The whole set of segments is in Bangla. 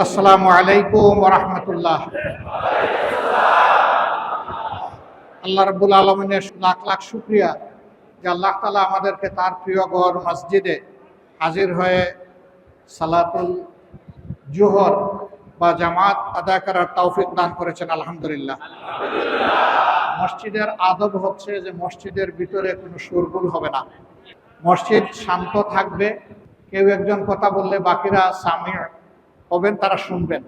আসসালামু আলাইকুম রহমতুল্লাহ। আল্লাহ রবুল আলমিনের লাখ লাখ শুক্রিয়া যে আল্লাহ তালা আমাদেরকে তার প্রিয় গড় মসজিদে হাজির হয়ে সালাতুল জোহর বা জামাত আদায় করার তৌফিক দান করেছেন, আলহামদুলিল্লাহ। মসজিদের আদব হচ্ছে যে মসজিদের ভিতরে কোনো সুরগুল হবে না। মসজিদ শান্ত থাকবে, কেউ একজন কথা বললে বাকিরা সামি হবেন তারা শুনবেন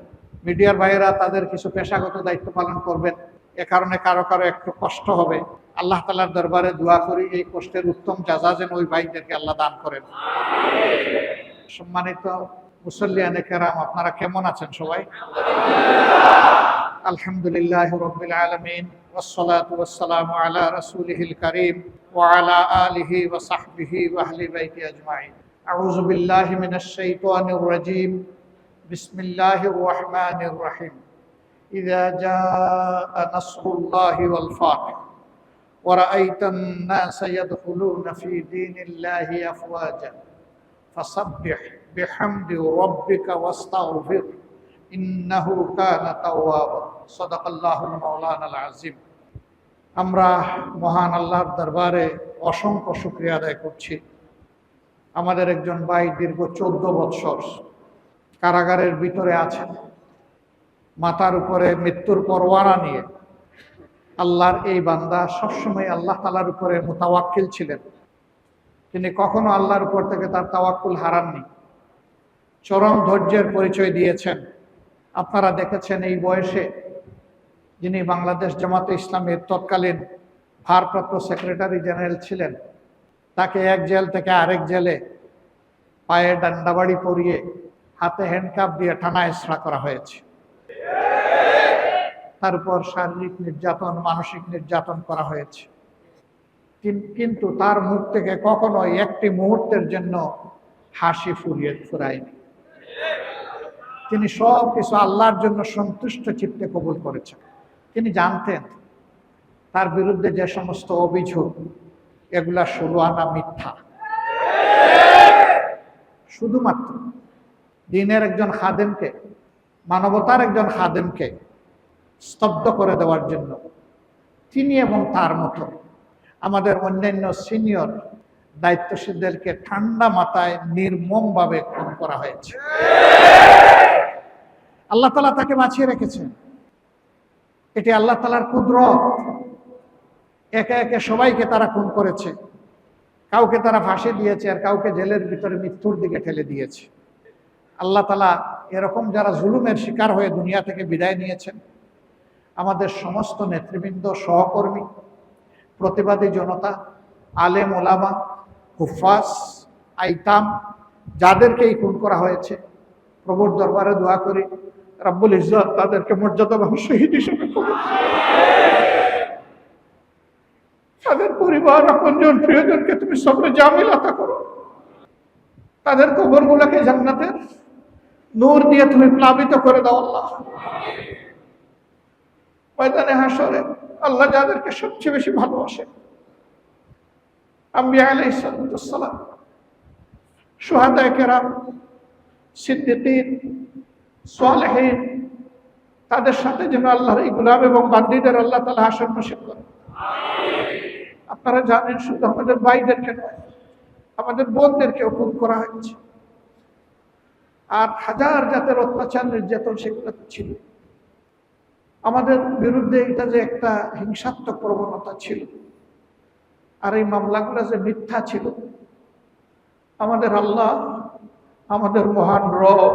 মিডিয়ার ভাইয়েরা তাদের কিছু পেশাগত দায়িত্ব পালন করবেন এ কারণে কারো কারো একটু কষ্ট হবে আল্লাহ তালার দরবারে দোয়া করি এই কষ্টের উত্তম যাজা যেন ওই ভাইদেরকে আল্লাহ দান করেন সম্মানিত মুসল্লিয়ানে কেরাম আপনারা কেমন আছেন সবাই আলহামদুলিল্লাহ রবিল আলমিন والصلاة والسلام على رسوله الكريم وعلى آله وصحبه وأهل بيته أجمعين أعوذ بالله من الشيطان الرجيم بسم الله الرحمن الرحيم إذا جاء نصر الله والفاتح ورأيت الناس يدخلون في دين الله أفواجا فسبح بحمد ربك واستغفر إنه كان توابا صدق الله المولانا العظيم আমরা মহান আল্লাহর দরবারে অসংখ্য শুক্রিয়া আদায় করছি আমাদের একজন ভাই দীর্ঘ চোদ্দ বৎসর কারাগারের ভিতরে আছেন মাতার উপরে মৃত্যুর পরোয়ানা নিয়ে আল্লাহর এই বান্দা সবসময় আল্লাহ তালার উপরে মোতাওয়াক্কিল ছিলেন। তিনি কখনো আল্লাহর উপর থেকে তার তাওয়াক্কুল হারাননি। চরম ধৈর্যের পরিচয় দিয়েছেন। আপনারা দেখেছেন এই বয়সে যিনি বাংলাদেশ জামাতে ইসলামের তৎকালীন ভারপ্রাপ্ত সেক্রেটারি জেনারেল ছিলেন, তাকে এক জেল থেকে আরেক জেলে পায়ে ডান্ডাবাড়ি পরিয়ে হাতে হ্যান্ডকাপ দিয়ে টানা এসরা করা হয়েছে। তার উপর শারীরিক নির্যাতন, মানসিক নির্যাতন করা হয়েছে। কিন্তু তার মুখ থেকে কখনো একটি মুহূর্তের জন্য হাসি ফুরিয়ে, ফুরায়নি। তিনি সব কিছু আল্লাহর জন্য সন্তুষ্ট চিত্তে কবুল করেছেন। তিনি জানতেন, তার বিরুদ্ধে যে সমস্ত অভিযোগ, এগুলা ষোলো আনা মিথ্যা। শুধুমাত্র দিনের একজন খাদেমকে, মানবতার একজন খাদেমকে স্তব্ধ করে দেওয়ার জন্য তিনি এবং তার মতো আমাদের অন্যান্য সিনিয়র দায়িত্বশীলদেরকে ঠান্ডা মাথায় নির্মমভাবে খুন করা হয়েছে। আল্লাহ তালা তাকে বাঁচিয়ে রেখেছেন। এটি আল্লাহ তালার কুদরত। একে একে সবাইকে তারা খুন করেছে। কাউকে তারা ফাঁসি দিয়েছে আর কাউকে জেলের ভিতরে মৃত্যুর দিকে ঠেলে দিয়েছে। আল্লাহ তালা এরকম যারা জুলুমের শিকার হয়ে দুনিয়া থেকে বিদায় নিয়েছেন, আমাদের সমস্ত নেতৃবৃন্দ, সহকর্মী, প্রতিবাদী জনতা, আলেম ওলামা হুফাস আইতাম, যাদেরকেই খুন করা হয়েছে, প্রভুর দরবারে দোয়া করি, রাব্বুল ইজ্জত তাদেরকে মর্যাদাবান শহীদ হিসেবে তাদের পরিবার, আপনজন, প্রিয়জনকে তুমি সবরে জামিল আতা করো। তাদের কবরগুলোকে জান্নাতের নূর দিয়ে তুমি প্লাবিত করে দাও আল্লাহ। ময়দানে হাসরে আল্লাহ যাদেরকে সবচেয়ে বেশি ভালোবাসে। আম্বিয়া আলাইহিস সালাম সুহাদায়ে কেরাম, সিদ্দিকিন, সালেহীন, তাদের সাথে যেন আল্লাহর এই গুলাম এবং বান্দিদের আল্লাহ তালা হাসন নসিব করে আপনারা জানেন শুধু আমাদের ভাইদেরকে নয়, আমাদের বোনদেরকেও খুন করা হয়েছে। আর হাজার জাতের অত্যাচার, নির্যাতন সেগুলো তো ছিল। আমাদের বিরুদ্ধে এটা যে একটা হিংসাত্মক প্রবণতা ছিল, আর এই মামলাগুলো যে মিথ্যা ছিল, আমাদের আল্লাহ, আমাদের মহান রব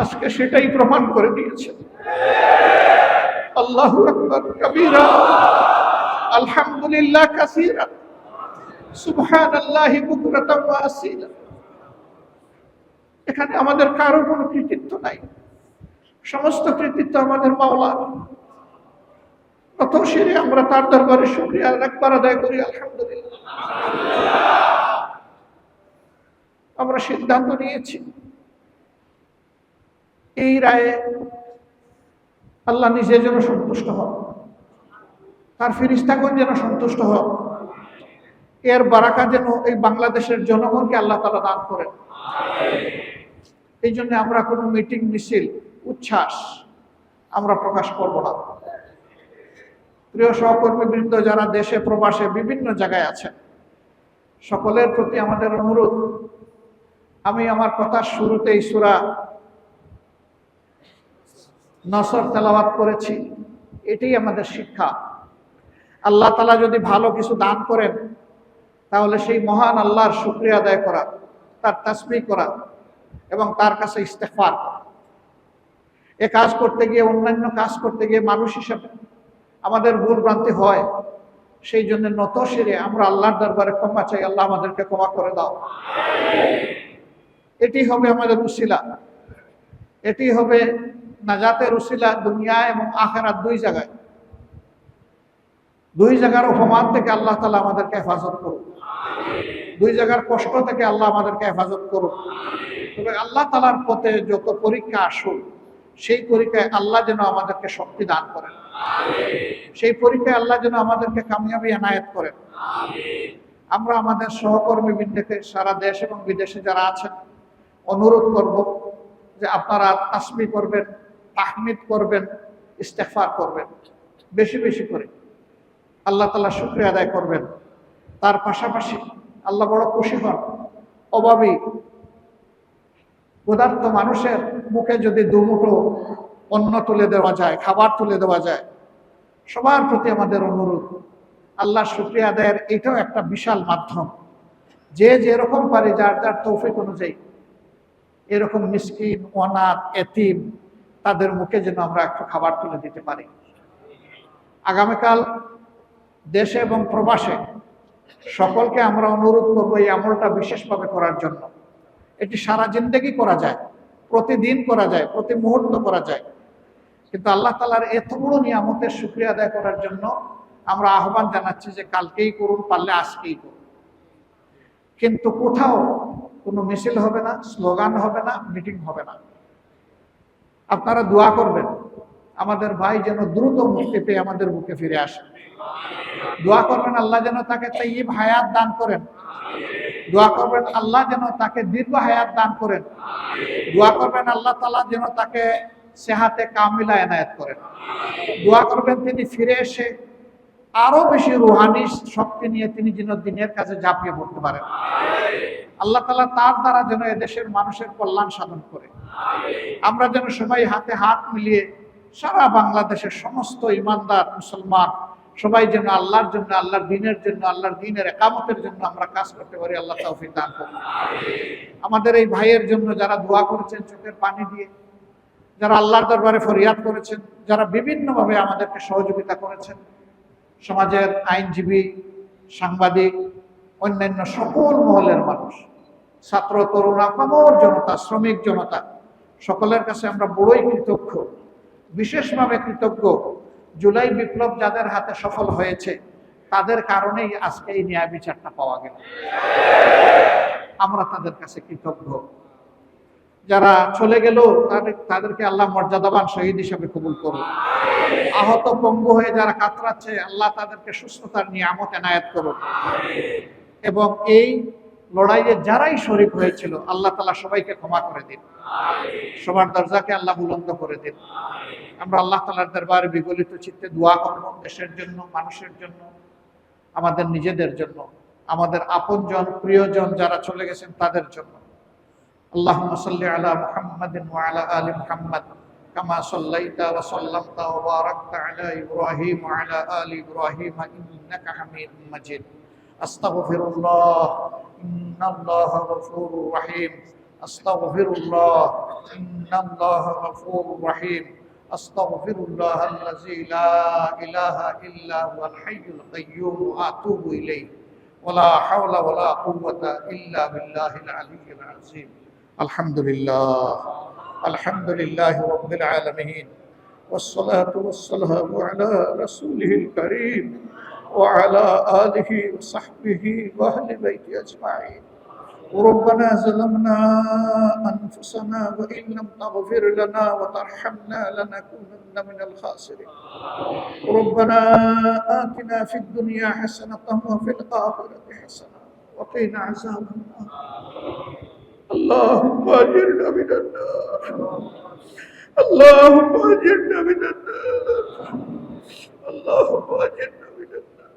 আজকে সেটাই প্রমাণ করে দিয়েছে আল্লাহ কবীরা, আলহামদুলিল্লাহ কাসীরা, সুবহানাল্লাহি বুকরাতাম ওয়া আসীলা। এখানে আমাদের কারও কোনো কৃতিত্ব নাই। সমস্ত কৃতিত্ব আমাদের মাওলার কত সেরে আমরা তার দরবারে শুকরিয়া একবার আদায় করি, আলহামদুলিল্লাহ। আমরা সিদ্ধান্ত নিয়েছি। এই রায়ে আল্লাহ নিজে যেন সন্তুষ্ট হন। তার ফিরিস্তাগণ যেন সন্তুষ্ট হন। এর বারাকা যেন এই বাংলাদেশের জনগণকে আল্লাহ তালা দান করেন। এই জন্য আমরা কোনো মিটিং মিছিল, উচ্ছ্বাস আমরা প্রকাশ করব না। প্রিয় সহকর্মীবৃন্দ, যারা দেশে, প্রবাসে বিভিন্ন জায়গায় আছেন, সকলের প্রতি আমাদের অনুরোধ, আমি আমার কথার শুরুতেই সুরা নসর তেলাওয়াত করেছি, এটাই আমাদের শিক্ষা। আল্লাহ তালা যদি ভালো কিছু দান করেন, তাহলে সেই মহান আল্লাহর শুক্রিয়া আদায় করা, তার তাসমি করা এবং তার কাছে ইস্তেফার এ কাজ করতে গিয়ে, অন্যান্য কাজ করতে গিয়ে মানুষ হিসেবে আমাদের ভুল ভ্রান্তি হয়, সেই জন্য নত সেরে আমরা আল্লাহর দরবারে ক্ষমা চাই, আল্লাহ আমাদেরকে ক্ষমা করে দাও। এটি হবে আমাদের উশিলা এটি হবে নাজাতের উশিলা দুনিয়া এবং আখেরাত দুই জায়গায়। দুই জায়গার অপমান থেকে আল্লাহ তালা আমাদেরকে হেফাজত করুন দুই জায়গার কষ্ট থেকে আল্লাহ আমাদেরকে হেফাজত করুন। তবে আল্লাহ তালার পথে যত পরীক্ষা আসুক, সেই পরীক্ষায় আল্লাহ যেন আমাদেরকে শক্তি দান করেন। সেই পরীক্ষায় আল্লাহ যেন আমাদেরকে কামিয়াবি এনায়েত করেন। আমরা আমাদের সহকর্মী বৃন্দকে সারা দেশ এবং বিদেশে যারা আছেন, অনুরোধ করব যে আপনারা তাসমি করবেন, তাহমিদ করবেন ইস্তেফার করবেন, বেশি বেশি করে। আল্লাহ তালা শুক্রিয়া আদায় করবেন। তার পাশাপাশি আল্লাহ বড় খুশি হন। অভাবী পদার্থ মানুষের মুখে যদি দুমুঠো অন্ন তুলে দেওয়া যায়, খাবার তুলে দেওয়া যায়, সবার প্রতি আমাদের অনুরোধ আল্লাহ শুক্রিয়া আদায়ের এটাও একটা বিশাল মাধ্যম। যে যেরকম পারে যার যার তৌফিক অনুযায়ী, এরকম মিসকিন, অনাথ, এতিম, তাদের মুখে যেন আমরা একটু খাবার তুলে দিতে পারি। আগামীকাল দেশে এবং প্রবাসে সকলকে আমরা অনুরোধ করব এই আমলটা বিশেষভাবে করার জন্য। এটি সারা জিন্দেগি করা যায়, প্রতিদিন করা যায়, প্রতি মুহূর্ত করা যায়। কিন্তু আল্লাহ তালার এত বড় নিয়ামতের সুক্রিয়া আদায় করার জন্য আমরা আহ্বান জানাচ্ছি যে কালকেই করুন, পারলে আজকেই করুন। কিন্তু কোথাও কোনো মিছিল হবে না, স্লোগান হবে না, মিটিং হবে না। আপনারা দোয়া করবেন। আমাদের ভাই যেন দ্রুত মুক্তি পেয়ে আমাদের বুকে ফিরে আসে। দোয়া করবেন আল্লাহ যেন তাকে তাইব হায়াত দান করেন। দোয়া করবেন আল্লাহ যেন তাকে দীর্ঘ হায়াত দান করেন। দোয়া করবেন আল্লাহ তালা যেন তাকে সেহাতে কামিলা এনায়ত করেন। দোয়া করবেন তিনি ফিরে এসে আরও বেশি রুহানি শক্তি নিয়ে তিনি যেন দিনের কাছে ঝাঁপিয়ে পড়তে পারেন। আল্লাহ তালা তার দ্বারা যেন এদেশের মানুষের কল্যাণ সাধন করে। আমরা যেন সবাই হাতে হাত মিলিয়ে সারা বাংলাদেশের সমস্ত ইমানদার মুসলমান, সবাই যেন আল্লাহর জন্য, আল্লাহর দিনের জন্য, আল্লাহর দিনের একামতের জন্য আমরা কাজ করতে পারি, আল্লাহ তৌফিক দান করুন। আমাদের এই ভাইয়ের জন্য যারা দোয়া করেছেন চোখের পানি দিয়ে, যারা আল্লাহর দরবারে ফরিয়াদ করেছেন, যারা বিভিন্নভাবে আমাদেরকে সহযোগিতা করেছেন, সমাজের আইনজীবী, সাংবাদিক, অন্যান্য সকল মহলের মানুষ, ছাত্র, তরুণ, আপামর জনতা, শ্রমিক জনতা, সকলের কাছে আমরা বড়ই কৃতজ্ঞ। বিশেষভাবে কৃতজ্ঞ। জুলাই বিপ্লব যাদের হাতে সফল হয়েছে, তাদের কারণেই আজকে এই ন্যায় বিচারটা পাওয়া গেল। আমরা তাদের কাছে কৃতজ্ঞ। যারা চলে গেল, তাদের তাদেরকে আল্লাহ মর্যাদাবান শহীদ হিসেবে কবুল করুন। আহত পঙ্গু হয়ে যারা কাতরাচ্ছে, আল্লাহ তাদেরকে সুস্থতার নিয়ামত এনায়াত করুন। এবং এই লড়াইয়ে যারাই শরিক হয়েছিল আল্লাহ তালা সবাইকে ক্ষমা করে দিন সবার দরজাকে আল্লাহ বুলন্দ করে দিন আমরা আল্লাহ তালার দরবারে বিগলিত চিত্তে দোয়া করব দেশের জন্য মানুষের জন্য আমাদের নিজেদের জন্য আমাদের আপনজন প্রিয়জন যারা চলে গেছেন তাদের জন্য اللهم صل على محمد وعلى ال محمد كما صليت وسلمت وباركت على ابراهيم وعلى ال ابراهيم انك حميد مجيد استغفر الله ان الله غفور رحيم. استغفر الله. ان الله غفور رحيم. استغفر الله الذي لا اله الا هو الحي القيوم واتوب اليه. ولا حول ولا قوه الا بالله العلي العظيم. الحمد لله. الحمد لله رب العالمين. والصلاة والسلام على رسوله الكريم وعلى آله وصحبه وأهل بيته أجمعين. ربنا ظلمنا أنفسنا وإن لم تغفر لنا وترحمنا لنكونن من الخاسرين. ربنا آتنا في الدنيا حسنة وفي الآخرة حسنة وقنا عذاب النار. اللهم أجرنا من النار. اللهم أجرنا من النار. اللهم أجرنا من النار.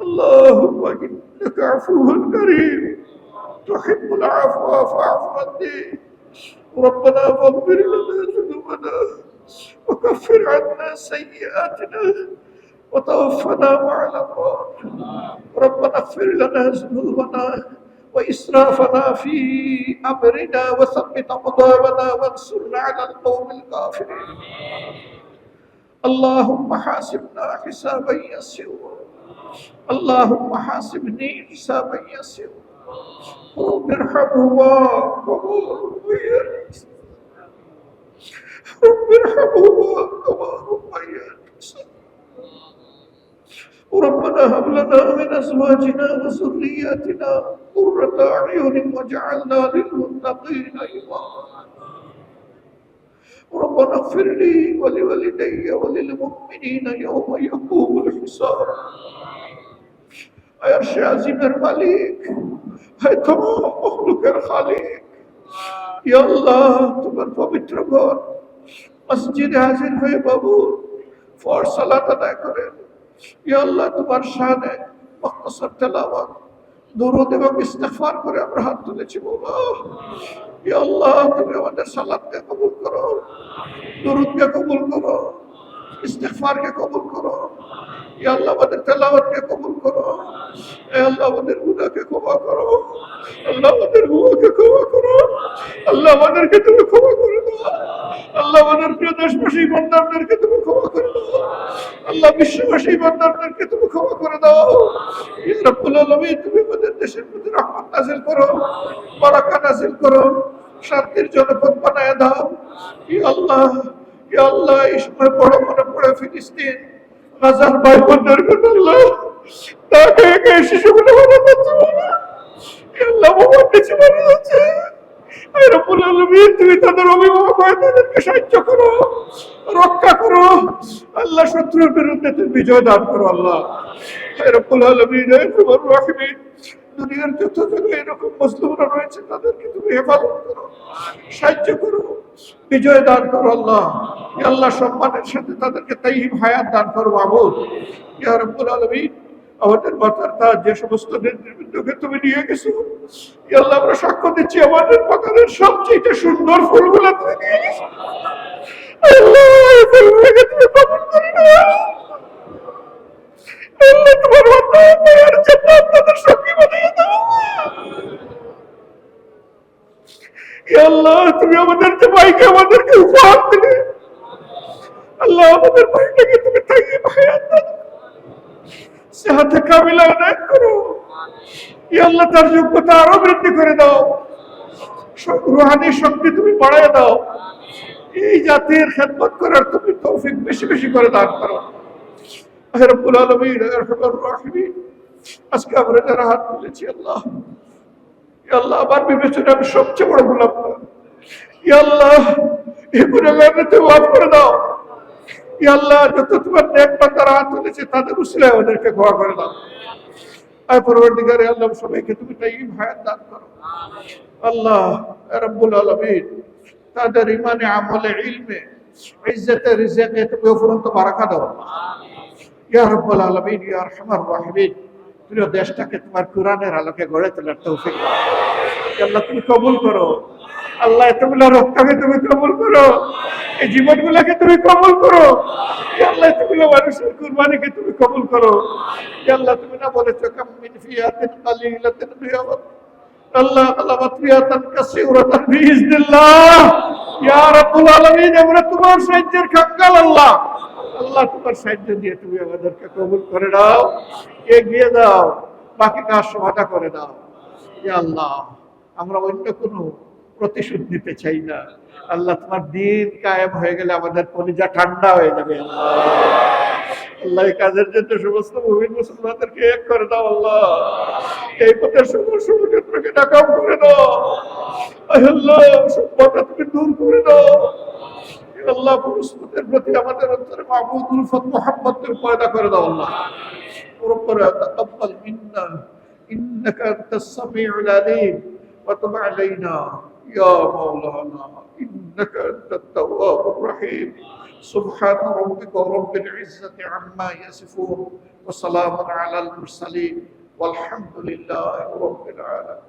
اللهم إنك عفو كريم. تحب العفو فاعف عني. ربنا فاغفر لنا ذنوبنا وكفر عنا سيئاتنا وتوفنا مع الأبرار. ربنا اغفر لنا ذنوبنا وإسرافنا في أمرنا وثبت أقدامنا وانصرنا على القوم الكافرين. اللهم حاسبنا حسابا يسيرا. اللهم حاسبني حسابا يسيرا. رب ارحمهما كما ربياني رب ارحمهما كما ربياني ربنا هب لنا من ازواجنا وذرياتنا قرة اعين واجعلنا للمتقين اماما ربنا اغفر لي ولوالدي وللمؤمنين يوم يقوم الحساب আয়ার সে আজিমের মালিক হয় তোমার মখলুকের খালিক। ইয়া আল্লাহ তোমার পবিত্র ঘর। মসজিদে হাজির হয়ে বাবু ফর সালাত আদায় করেন। ইয়া আল্লাহ তোমার শানে মুখতাসার তেলাওয়াত দরুদ এবং ইস্তেগফার করে আমরা হাত তুলেছি বাবা। ইয়া আল্লাহ তুমি আমাদের সালাতকে কবুল করো দরুদকে কবুল করো ইস্তেগফারকে কবুল করো। আল্লাহ, আমাদের তেলাওয়াতকে কবুল করো। আল্লাহ, আমাদের গুনাহকে ক্ষমা করো। আল্লাহ, আমাদের গুনাহকে ক্ষমা করো। আল্লাহ, আমাদেরকে তুমি ক্ষমা করে দাও। আল্লাহ, আমাদের প্রিয় দেশবাসী, বান্দারদেরকে তুমি ক্ষমা করে দাও। আল্লাহ, বিশ্ববাসী, বান্দারদেরকে তুমি ক্ষমা করে দাও। রাব্বুল তুমি আমাদের দেশের প্রতি রহমত নাযিল করো বারাকা নাযিল করো, শান্তির জনপদ বানায় দাও। ইয়া আল্লাহ ইয়া আল্লাহ, এই সময় বড় মনে পড়ে ফিলিস্তিন। গাজার ভাই কথা আল্লাহ তাকে শিশুগুলো মারা করতে। আল্লাহ তাদের তাদেরকে সাহায্য করো, রক্ষা করো। আল্লাহ শত্রুর বিরুদ্ধে তুমি বিজয় দান করো আল্লাহ। দুনিয়ার যত জায়গায় এরকম মুসলিমরা রয়েছে, তাদেরকে তুমি হেফাজত করো, সাহায্য করো, বিজয় দান করো আল্লাহ। আল্লাহ, সম্মানের সাথে তাদেরকে তাইব হায়াত দান করো মাহবুব ইয়া রব্বুল আলামিন, আমাদের মাথার তার যে সমস্ত নেতৃবৃন্দকে তুমি নিয়ে গেছো আল্লাহ, আমরা সাক্ষ্য দিচ্ছি, আমাদের বাগানের সবচেয়ে সুন্দর ফুলগুলো তুমি নিয়ে গেছো। আল্লাহ ফুলগুলোকে তুমি কবুল তুমি আমাদের ভাইকে আমাদেরকে উপহার দিলে আল্লাহ আমাদের ভাইটাকে তুমি তাইব হায়াত দাও। সেহাতে কামিলা করো। আল্লাহ তার যোগ্যতা আরও বৃদ্ধি করে দাও। রুহানি শক্তি তুমি দাও। এই জাতির খেদমত করার তুমি তৌফিক বেশি বেশি করে দান করো। রব্বুল আজকে আমরা যারা হাত তুলেছি, আল্লাহ। আল্লাহ আমার বিবেচনা আমি সবচেয়ে বড় ইয়া মাফ করে দাও। যত তোমার হাত তুলেছে, তাদের করে দাও। আল্লাহ সবাইকে তুমি দান করো। আল্লাহ আলামিন, তাদের ইমানে আমলে, ইলমে, ইজ্জতে তুমি অফুরন্ত বারাকা দাও। ইয়া আলামিন, ইয়া আরহামার রাহিমিন, প্রিয় দেশটাকে তোমার কোরআনের আলোকে গড়ে তোলার তৌফিক আল্লাহ, তুমি কবুল করো। আল্লাহ এতগুলো রক্তকে তুমি কবুল করো। এই জীবনগুলোকে তুমি কবল করো। আল্লাহ এতগুলো মানুষের কুরবানিকে তুমি কবুল করো। আল্লাহ, তুমি না বলেছ কাম মিন ফিয়াতিন কালিলাতিন বিয়াবাত আল্লাহ আল্লাহ ফিয়াতান কাসীরাতান বিইজনিল্লাহ ইয়া রাব্বুল আলামিন, আমরা তোমার সাহায্যের খাঙ্গাল, আল্লাহ। আল্লাহ, তোমার সাহায্য দিয়ে তুমি আমাদেরকে কবুল করে দাও এগিয়ে দাও, বাকি কাজ সমাধা করে দাও। ইয়া আল্লাহ, আমরা অন্য কোনো প্রতিশোধ নিতে চাই না আল্লাহ তোমার দিন কায়েম হয়ে গেলে আমাদের কলিজা ঠান্ডা হয়ে যাবে আল্লাহ আল্লাহ এই কাজের জন্য সমস্ত মুমিন মুসলমানদেরকে এক করে দাও আল্লাহ এই পথের সকল ষড়যন্ত্রকে নাকাম করে দাও আয় আল্লাহ সভ্যতা তুমি দূর করে দাও হে আল্লাহ পুরুষদের প্রতি আমাদের অন্তরে মাহবুব উলফত মোহাম্মদ তুমি পয়দা করে দাও আল্লাহ ربنا تقبل منا انك انت السميع العليم وتب علينا يا مولانا إنك أنت التواب الرحيم. سبحان ربك رب العزة عما يصفون وسلام على المرسلين والحمد لله رب العالمين.